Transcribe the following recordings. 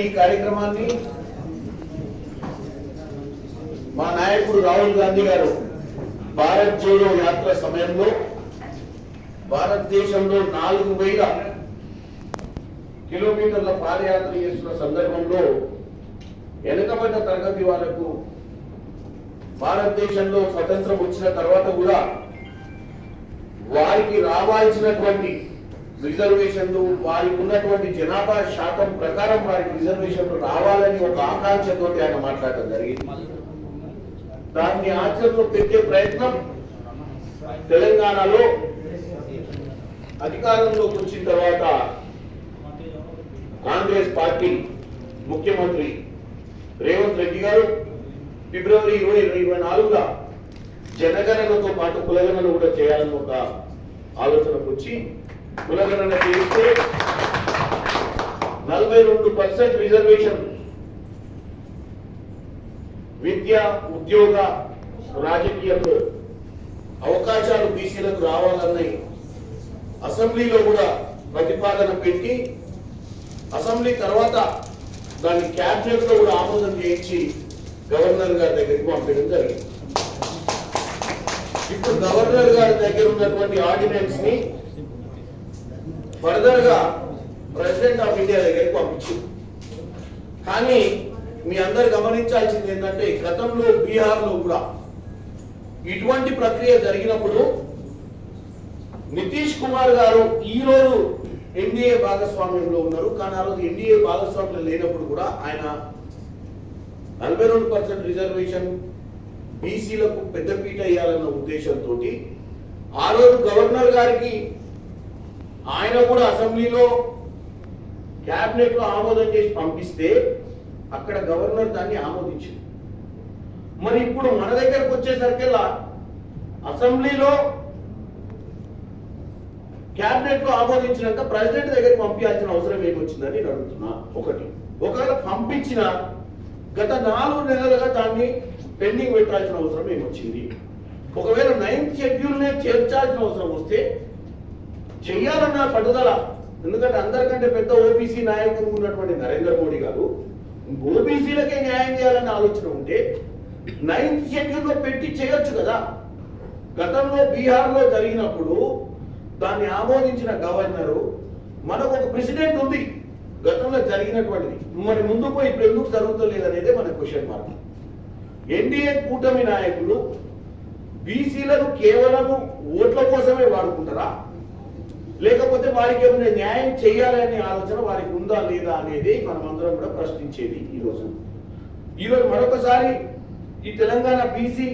ఈ కార్యక్రమాన్ని మా నాయకుడు రాహుల్ గాంధీ గారు భారత్ జోడో యాత్ర సమయంలో భారతదేశంలో నాలుగు వేల కిలోమీటర్ల పాదయాత్ర చేస్తున్న సందర్భంలో వెనుకబడ్డ తరగతి వాళ్ళకు భారతదేశంలో స్వతంత్రం వచ్చిన తర్వాత కూడా వారికి రావాల్సినటువంటి రిజర్వేషన్లు వారికి ఉన్నటువంటి జనాభా శాతం ప్రకారం వారికి రిజర్వేషన్లు రావాలని ఒక ఆకాంక్షతో ఆయన మాట్లాడటం జరిగింది. దాన్ని ఆచరణలో పెట్టే ప్రయత్నం తెలంగాణలో అధికారంలోకి వచ్చిన తర్వాత కాంగ్రెస్ పార్టీ ముఖ్యమంత్రి రేవంత్ రెడ్డి గారు ఫిబ్రవరి ఇరవై ఇరవై నాలుగున జనగణనతో పాటు కులగణన కూడా చేయాలని ఒక ఆలోచనకు వచ్చి కులగణన చేస్తే నలభై రెండు పర్సెంట్ రిజర్వేషన్ విద్య ఉద్యోగ రాజకీయంలో అవకాశాలు బీసీలకు రావాలన్నాయి అసెంబ్లీలో కూడా ప్రతిపాదన పెట్టి అసెంబ్లీ తర్వాత దాన్ని క్యాబినెట్లో కూడా ఆమోదం చేయించి గవర్నర్ గారి దగ్గరికి పంపించడం జరిగింది. ఇప్పుడు గవర్నర్ గారి దగ్గర ఉన్నటువంటి ఆర్డినెన్స్ని ఫర్దర్గా ప్రెసిడెంట్ ఆఫ్ ఇండియా దగ్గరికి పంపించింది కానీ మీ అందరు గమనించాల్సింది ఏంటంటే గతంలో బీహార్లో కూడా ఇటువంటి ప్రక్రియ జరిగినప్పుడు నితీష్ కుమార్ గారు ఈ రోజు ఎన్డీఏ భాగస్వామ్యంలో ఉన్నారు. కానీ ఆ రోజు ఎన్డీఏ భాగస్వామ్యం లేనప్పుడు కూడా ఆయన నలభై రెండు పర్సెంట్ రిజర్వేషన్ బీసీలకు పెద్దపీట వేయాలన్న ఉద్దేశంతో ఆ రోజు గవర్నర్ గారికి ఆయన కూడా అసెంబ్లీలో క్యాబినెట్లో ఆమోదం చేసి పంపిస్తే అక్కడ గవర్నర్ దాన్ని ఆమోదించింది. మరి ఇప్పుడు మన దగ్గరకు వచ్చేసరికల్లా అసెంబ్లీలో క్యాబినెట్లో ఆమోదించినాక ప్రెసిడెంట్ దగ్గరికి పంపించాల్సిన అవసరం ఏమొచ్చిందని నేను అడుగుతున్నా. ఒకటి ఒకవేళ పంపించిన గత నాలుగు నెలలుగా దాన్ని పెండింగ్ పెట్టాల్సిన అవసరం ఏమొచ్చింది? ఒకవేళ నైన్త్ షెడ్యూల్ నే చేర్చాల్సిన అవసరం వస్తే చెయ్యాలన్న పట్టుదల. ఎందుకంటే అందరికంటే పెద్ద ఓబీసీ నాయకుడు ఉన్నటువంటి నరేంద్ర మోడీ గారు ఓబీసీలకే న్యాయం చేయాలన్న ఆలోచన ఉంటే నైన్త్ షెడ్యూల్లో పెట్టి చేయొచ్చు కదా. గతంలో బీహార్లో జరిగినప్పుడు దాన్ని ఆమోదించిన గవర్నరు మనకు ఒక ప్రెసిడెంట్ ఉంది. గతంలో జరిగినటువంటిది. మరి ముందు పోయి ఇప్పుడు ఎందుకు జరుగుతలేదు అనేది మన క్వశ్చన్ మార్క్. ఎన్డీఏ కూటమి నాయకులు బీసీలను కేవలం ఓట్ల కోసమే వాడుకుంటారా? లేకపోతే వారికి ఏమైనా న్యాయం చేయాలనే ఆలోచన వారికి ఉందా లేదా అనేది మనమందరం కూడా ప్రశ్నించేది ఈరోజు ఈరోజు మరొకసారి ఈ తెలంగాణ బీసీ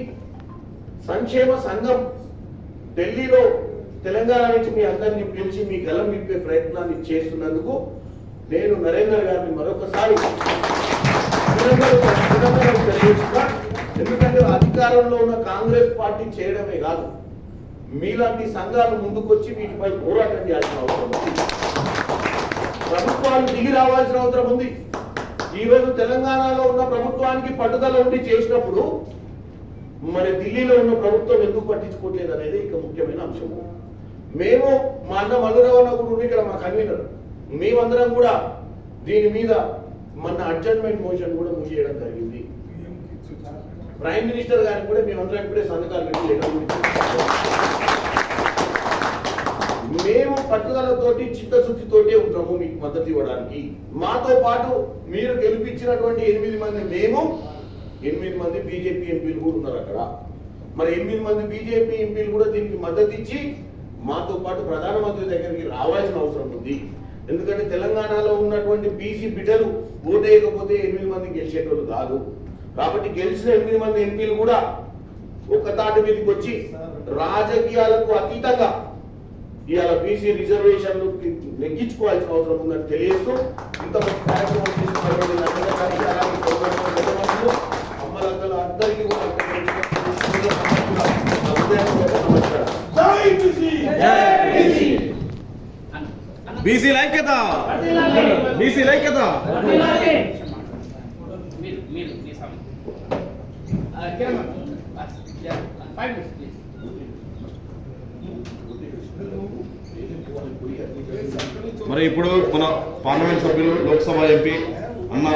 సంక్షేమ సంఘం ఢిల్లీలో తెలంగాణ నుంచి మీ అందరినీ పిలిచి మీ గలం విప్పే ప్రయత్నాన్ని చేస్తున్నందుకు నేను నరేందర్ గారిని మరొకసారి ఎందుకంటే అధికారంలో ఉన్న కాంగ్రెస్ పార్టీ చేయడమే కాదు. మీలాంటి సంఘాలు ముందుకొచ్చి వీటిపై పోరాటం చేయాల్సిన అవసరం ఉంది. ప్రభుత్వాలు దిగి రావాల్సిన అవసరం ఉంది. ఈరోజు తెలంగాణలో ఉన్న ప్రభుత్వానికి పట్టుదల ఉండి చేసినప్పుడు మరి ఢిల్లీలో ఉన్న ప్రభుత్వం ఎందుకు పట్టించుకోవట్లేదు అనేది ఇక ముఖ్యమైన అంశము మేము మా అన్న మధురవన్న కూడా ఉండి ఇక్కడ మా కన్వీనర్. మేమందరం కూడా దీని మీద మన అడ్జర్మెంట్ మోషన్ కూడా మూవ్ చేయడం జరిగింది. ప్రైమ్ మినిస్టర్ గారికి కూడా మేమందరం ఇప్పుడే సంతకాలు పెట్టి కూడా మేము పట్టుదలతోటి చిత్తశుద్ధితోటే ఉంటాము మీకు మద్దతు ఇవ్వడానికి. మాతో పాటు మీరు గెలిపించినటువంటి ఎనిమిది మంది మేము ఎనిమిది మంది బీజేపీ ఎంపీలు కూడా ఉన్నారు అక్కడ. మరి ఎనిమిది మంది బీజేపీ ఎంపీలు కూడా దీనికి మద్దతు ఇచ్చి మాతో పాటు ప్రధానమంత్రి దగ్గరికి రావాల్సిన అవసరం ఉంది. ఎందుకంటే తెలంగాణలో ఉన్నటువంటి బీసీ బిడ్డలు ఓటేయకపోతే ఎనిమిది మంది గెలిచేటోళ్ళు కాదు. కాబట్టి గెలిచిన ఎనిమిది మంది ఎంపీలు కూడా ఒక తాటి మీదకి వచ్చి రాజకీయాలకు అతీతంగా ఇవాళ బీసీ రిజర్వేషన్లు నెగ్గించుకోవాల్సిన అవసరం ఉందని తెలియజేస్తూ ఇంత కార్యక్రమం అమ్మలక్కలు అందరికీ కూడా బీసీ ఐక్యత. బీసీ ఐక్యత మీరు మీరు మీ సమయం ఫైవ్ మినిట్స్ ప్లీజ్ మరి ఇప్పుడు మన పార్లమెంట్ సభ్యులు లోక్సభ ఎంపీ అమ్మ